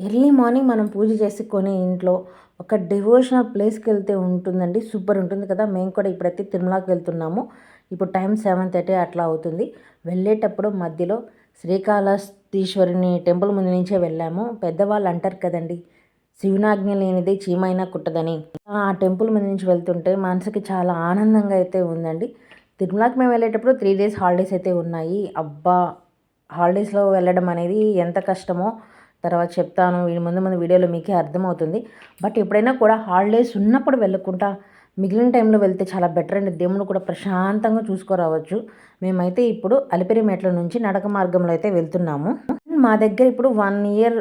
Early morning మనం పూజ చేసుకొని ఇంట్లో ఒక డివోషనల్ ప్లేస్కి వెళ్తే ఉంటుందండి. సూపర్ ఉంటుంది కదా. మేము కూడా ఇప్పుడైతే తిరుమలకి వెళ్తున్నాము. ఇప్పుడు టైం సెవెన్ థర్టీ అట్లా అవుతుంది. వెళ్ళేటప్పుడు మధ్యలో శ్రీకాళహస్తీశ్వరుని టెంపుల్ ముందు నుంచే వెళ్ళాము. పెద్దవాళ్ళు అంటారు కదండి శివనాజ్ఞ లేనిదే చీమైనా కుట్టదని. ఆ టెంపుల్ ముందు నుంచి వెళ్తుంటే మనసుకి చాలా ఆనందంగా అయితే ఉందండి. తిరుమలకి మేము వెళ్ళేటప్పుడు త్రీ డేస్ హాలిడేస్ అయితే ఉన్నాయి. అబ్బా! హాలిడేస్లో వెళ్ళడం అనేది ఎంత కష్టమో తర్వాత చెప్తాను వీడి ముందు ముందు వీడియోలో మీకే అర్థమవుతుంది. బట్ ఎప్పుడైనా కూడా హాలిడేస్ ఉన్నప్పుడు వెళ్ళకుండా మిగిలిన టైంలో వెళ్తే చాలా బెటర్ అండి. దేవుడు కూడా ప్రశాంతంగా చూసుకోరావచ్చు. మేమైతే ఇప్పుడు అలిపిరి మెట్ల నుంచి నడక మార్గంలో అయితే వెళ్తున్నాము. మా దగ్గర ఇప్పుడు వన్ ఇయర్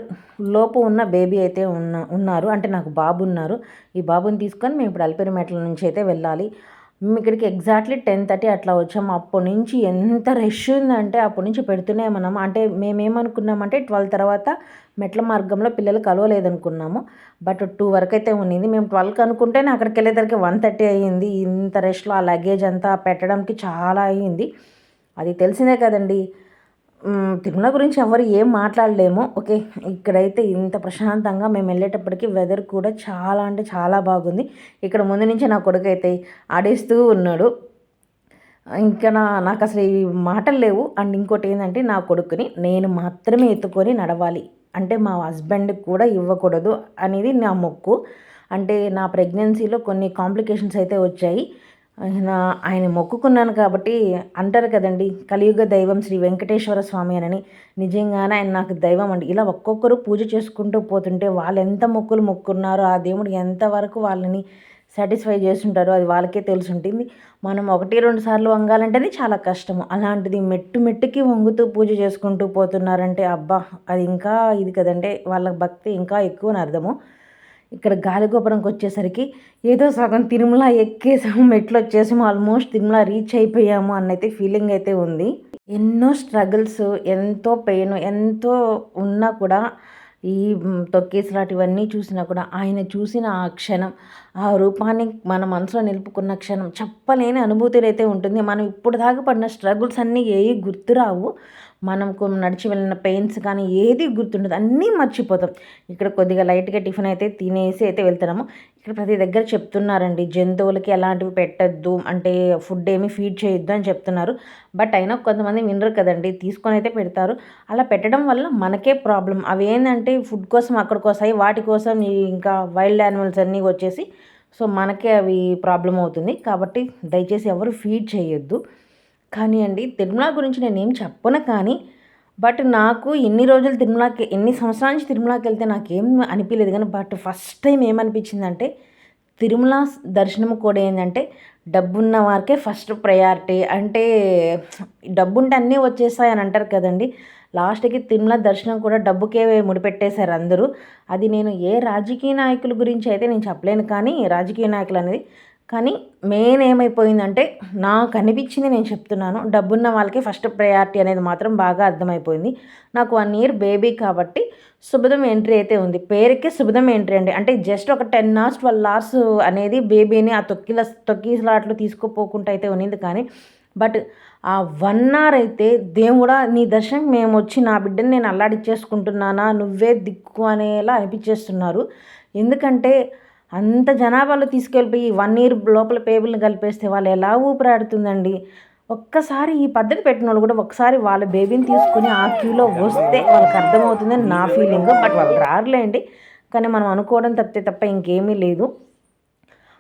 లోపు ఉన్న బేబీ అయితే ఉన్న ఉన్నారు. అంటే నాకు బాబు ఉన్నారు. ఈ బాబుని తీసుకొని మేము ఇప్పుడు అలిపిరి మెట్ల నుంచి అయితే వెళ్ళాలి. మేము ఇక్కడికి ఎగ్జాక్ట్లీ టెన్ థర్టీ అట్లా వచ్చాము అప్పటి నుంచి ఎంత రష్ ఉందంటే అప్పటి నుంచి పెడుతూనే మనం అంటే మేమేమనుకున్నామంటే ట్వెల్వ్ తర్వాత మెట్ల మార్గంలో పిల్లలు కలవలేదనుకున్నాము. బట్ టూ వరకు అయితే ఉన్నింది. మేము ట్వెల్వ్కి అనుకుంటేనే అక్కడికి వెళ్ళేసరికి వన్ థర్టీ అయ్యింది. ఇంత రష్లో ఆ లగేజ్ అంతా పెట్టడానికి చాలా అయ్యింది. అది తెలిసిందే కదండి. తిరుమల గురించి ఎవరు ఏం మాట్లాడలేము. ఓకే ఇక్కడైతే ఇంత ప్రశాంతంగా మేము వెళ్ళేటప్పటికి వెదర్ కూడా చాలా అంటే చాలా బాగుంది. ఇక్కడ ముందు నుంచి నా కొడుకు అయితే ఆడేస్తూ ఉన్నాడు. ఇంకా నా నాకు అసలు ఈ మాటలు లేవు. అండ్ ఇంకోటి ఏంటంటే నా కొడుకుని నేను మాత్రమే ఎత్తుకొని నడవాలి. అంటే మా హస్బెండ్కి కూడా ఇవ్వకూడదు అనేది నా మొక్కు. అంటే నా ప్రెగ్నెన్సీలో కొన్ని కాంప్లికేషన్స్ అయితే వచ్చాయి. ఆయన ఆయన మొక్కుకున్నాను కాబట్టి అంటారు కదండి కలియుగ దైవం శ్రీ వెంకటేశ్వర స్వామి అని నిజంగానే ఆయన నాకు దైవం అండి. ఇలా ఒక్కొక్కరు పూజ చేసుకుంటూ పోతుంటే వాళ్ళు ఎంత మొక్కులు మొక్కున్నారో ఆ దేవుడు ఎంతవరకు వాళ్ళని సాటిస్ఫై చేస్తుంటారో అది వాళ్ళకే తెలిసి ఉంటుంది మనం ఒకటి రెండు సార్లు వంగాలంటేనే చాలా కష్టము. అలాంటిది మెట్టు మెట్టుకి వంగుతూ పూజ చేసుకుంటూ పోతున్నారంటే అబ్బా అది ఇంకా ఇది కదంటే వాళ్ళ భక్తి ఇంకా ఎక్కువ అర్థము. ఇక్కడ గాలిగోపురంకి వచ్చేసరికి ఏదో సగం తిరుమల ఎక్కేసాము మెట్లు వచ్చేసాము ఆల్మోస్ట్ తిరుమల రీచ్ అయిపోయాము అన్నైతే ఫీలింగ్ అయితే ఉంది. ఎన్నో స్ట్రగుల్స్ ఎంతో పెయిన్ ఎంతో ఉన్నా కూడా ఈ తొక్కేసలాంటివన్నీ చూసినా కూడా ఆయన చూసిన ఆ క్షణం ఆ రూపాన్ని మన మనసులో నిలుపుకున్న క్షణం చెప్పలేని అనుభూతులు అయితే ఉంటుంది. మనం ఇప్పుడు దాకా పడిన స్ట్రగుల్స్ అన్నీ ఏ గుర్తురావు మనం నడిచి వెళ్ళిన పెయిన్స్ కానీ ఏది గుర్తుండదు. అన్నీ మర్చిపోతాం. ఇక్కడ కొద్దిగా లైట్గా టిఫిన్ అయితే తినేసి అయితే వెళ్తున్నాము. ఇక్కడ ప్రతి దగ్గర చెప్తున్నారండి జంతువులకి ఎలాంటివి పెట్టద్దు అంటే ఫుడ్ ఏమి ఫీడ్ చేయొద్దు అని చెప్తున్నారు. బట్ అయినా కొంతమంది వినరు కదండి తీసుకొని అయితే పెడతారు. అలా పెట్టడం వల్ల మనకే ప్రాబ్లం అవి ఏంటంటే ఫుడ్ కోసం అక్కడికి వస్తాయి వాటి కోసం ఇంకా వైల్డ్ యానిమల్స్ అన్నీ వచ్చేసి సో మనకే అవి ప్రాబ్లం అవుతుంది. కాబట్టి దయచేసి ఎవరు ఫీడ్ చేయొద్దు. కానీ అండి తిరుమల గురించి నేను ఏం చెప్పను కానీ బట్ నాకు ఎన్ని రోజులు తిరుమలకి ఎన్ని సంవత్సరాల నుంచి తిరుమలకి వెళ్తే నాకేం అనిపించలేదు కానీ బట్ ఫస్ట్ టైం ఏమనిపించిందంటే తిరుమల దర్శనం కూడా ఏంటంటే డబ్బున్న వారికే ఫస్ట్ ప్రయారిటీ. అంటే డబ్బుంటే అన్నీ వచ్చేస్తాయి అని అంటారు కదండి. లాస్ట్కి తిరుమల దర్శనం కూడా డబ్బుకే ముడిపెట్టేశారు అందరూ. అది నేను ఏ రాజకీయ నాయకుల గురించి అయితే నేను చెప్పలేను కానీ రాజకీయ నాయకులు అనేది కానీ మెయిన్ ఏమైపోయిందంటే నాకు అనిపించింది నేను చెప్తున్నాను డబ్బున్న వాళ్ళకి ఫస్ట్ ప్రయారిటీ అనేది మాత్రం బాగా అర్థమైపోయింది. నాకు వన్ ఇయర్ బేబీ కాబట్టి శుభదం ఎంట్రీ అయితే ఉంది. పేరుకే శుభదం ఎంట్రీ అండి. అంటే జస్ట్ ఒక టెన్ అవర్స్ ట్వెల్వ్ అవర్స్ అనేది బేబీని ఆ తొక్కిల తొక్కిలాట్లు తీసుకుపోకుండా అయితే ఉన్నింది కానీ బట్ ఆ వన్ అవర్ అయితే దేవుడా నీ దర్శనం మేము వచ్చి నా బిడ్డని నేను అల్లాడిచ్చేసుకుంటున్నానా నువ్వే దిక్కు అనేలా అనిపించేస్తున్నారు. ఎందుకంటే అంత జనాభాలో తీసుకెళ్ళిపోయి వన్ ఇయర్ లోపల పేబుల్ని కలిపేస్తే వాళ్ళు ఎలా ఊపిరాడుతుందండి? ఒక్కసారి ఈ పద్ధతి పెట్టిన వాళ్ళు కూడా ఒకసారి వాళ్ళ బేబీని తీసుకుని ఆ క్యూలో వస్తే వాళ్ళకి అర్థమవుతుందని నా ఫీలింగ్ బట్ వాళ్ళు రారులేండి. కానీ మనం అనుకోవడం తప్పితే తప్ప ఇంకేమీ లేదు.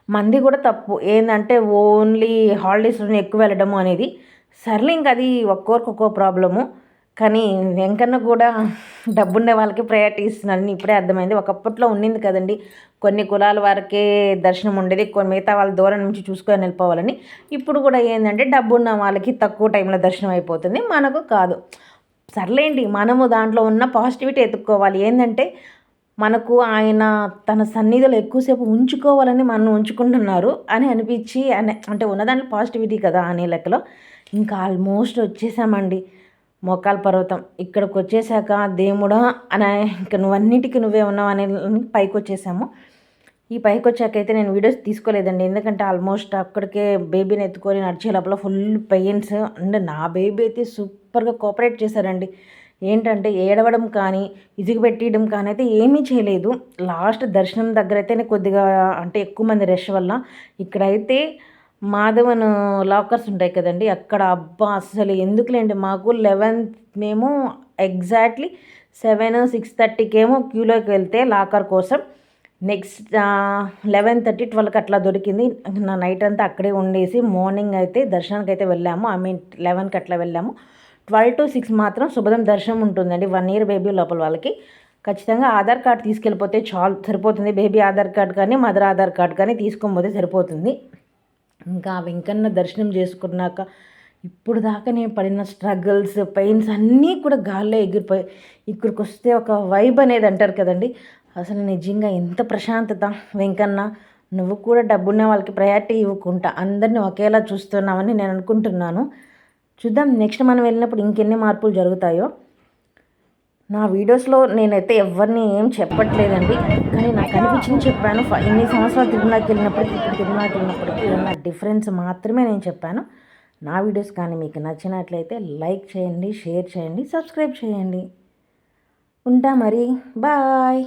మంది కూడా తప్పు. ఏంటంటే ఓన్లీ హాలిడేస్లోనే ఎక్కువ వెళ్ళడము అనేది. సర్లే ఇంక అది ఒక్కొరికి ఒక్కో ప్రాబ్లము కానీ వెంకన్న కూడా డబ్బుండే వాళ్ళకి ప్రయారిటీ ఇస్తున్నారని ఇప్పుడే అర్థమైంది. ఒకప్పట్లో ఉండింది కదండి. కొన్ని కులాల వారికే దర్శనం ఉండేది కొన్ని మిగతా వాళ్ళ దూరం నుంచి చూసుకొని వెళ్ళిపోవాలని. ఇప్పుడు కూడా ఏంటంటే డబ్బున్న వాళ్ళకి తక్కువ టైంలో దర్శనం అయిపోతుంది. మనకు కాదు. సర్లేండి మనము దాంట్లో ఉన్న పాజిటివిటీ ఎత్తుక్కోవాలి. ఏంటంటే మనకు ఆయన తన సన్నిధిలో ఎక్కువసేపు ఉంచుకోవాలని మనం ఉంచుకుంటున్నారు అని అనిపించి అంటే ఉన్నదాంట్లో పాజిటివిటీ కదా అనే లెక్కలో ఇంకా ఆల్మోస్ట్ వచ్చేసామండి. మోకాల పర్వతం. ఇక్కడికి వచ్చేసాక దేవుడా అని ఇంక నువ్వన్నిటికీ నువ్వే ఉన్నావు అనే పైకి వచ్చేసాము ఈ పైకి వచ్చాక అయితే నేను వీడియోస్ తీసుకోలేదండి. ఎందుకంటే ఆల్మోస్ట్ అక్కడికే బేబీని ఎత్తుకొని నడిచే లోపల ఫుల్ పెయిన్స్ అంటే నా బేబీ అయితే సూపర్గా కోఆపరేట్ చేశారండి ఏంటంటే ఏడవడం కానీ ఇసుగు పెట్టియడం కానీ అయితే ఏమీ చేయలేదు. లాస్ట్ దర్శనం దగ్గర అయితేనే కొద్దిగా అంటే ఎక్కువ మంది రష్ వల్ల ఇక్కడైతే మాధవన్ లాకర్స్ ఉంటాయి కదండి. అక్కడ అబ్బా అసలు ఎందుకులేండి? మాకు లెవెన్ మేము ఎగ్జాక్ట్లీ సెవెన్ సిక్స్ థర్టీకేమో క్యూలోకి వెళ్తే లాకర్ కోసం నెక్స్ట్ లెవెన్ థర్టీ ట్వెల్వ్కి అట్లా దొరికింది. నా నైట్ అంతా అక్కడే ఉండేసి మార్నింగ్ అయితే దర్శనానికి అయితే వెళ్ళాము. ఐ మీన్ లెవెన్కి అట్లా వెళ్ళాము. ట్వెల్వ్ టు సిక్స్ మాత్రం శుభదం దర్శనం ఉంటుందండి. వన్ ఇయర్ బేబీ లోపల వాళ్ళకి. ఖచ్చితంగా ఆధార్ కార్డ్ తీసుకెళ్ళిపోతే చాలు సరిపోతుంది. బేబీ ఆధార్ కార్డ్ కానీ మదర్ ఆధార్ కార్డ్ కానీ తీసుకొని పోతే సరిపోతుంది. ఇంకా వెంకన్న దర్శనం చేసుకున్నాక ఇప్పుడు దాకా నేను పడిన స్ట్రగుల్స్ పెయిన్స్ అన్నీ కూడా గాల్లో ఎగిరిపోయి ఇక్కడికి వస్తే ఒక వైబ్ అనేది అంటారు కదండి. అసలు నిజంగా ఎంత ప్రశాంతత వెంకన్న. నువ్వు కూడా డబ్బున్న వాళ్ళకి ప్రయారిటీ ఇవ్వకుండా అందరినీ ఒకేలా చూస్తున్నామని నేను అనుకుంటున్నాను. చూద్దాం నెక్స్ట్ మనం వెళ్ళినప్పుడు ఇంకెన్ని మార్పులు జరుగుతాయో. నా వీడియోస్లో నేనైతే ఎవరిని ఏం చెప్పట్లేదండి. కానీ నాకు అనిపించింది చెప్పాను. ఇన్ని సంవత్సరాలు తిరుమలకి వెళ్ళినప్పటికీ ఇప్పుడు తిరుమలకి వెళ్ళినప్పటికీ ఉన్న డిఫరెన్స్ మాత్రమే నేను చెప్పాను. నా వీడియోస్ కానీ మీకు నచ్చినట్లయితే లైక్ చేయండి షేర్ చేయండి సబ్స్క్రైబ్ చేయండి. ఉంటా మరి. బాయ్.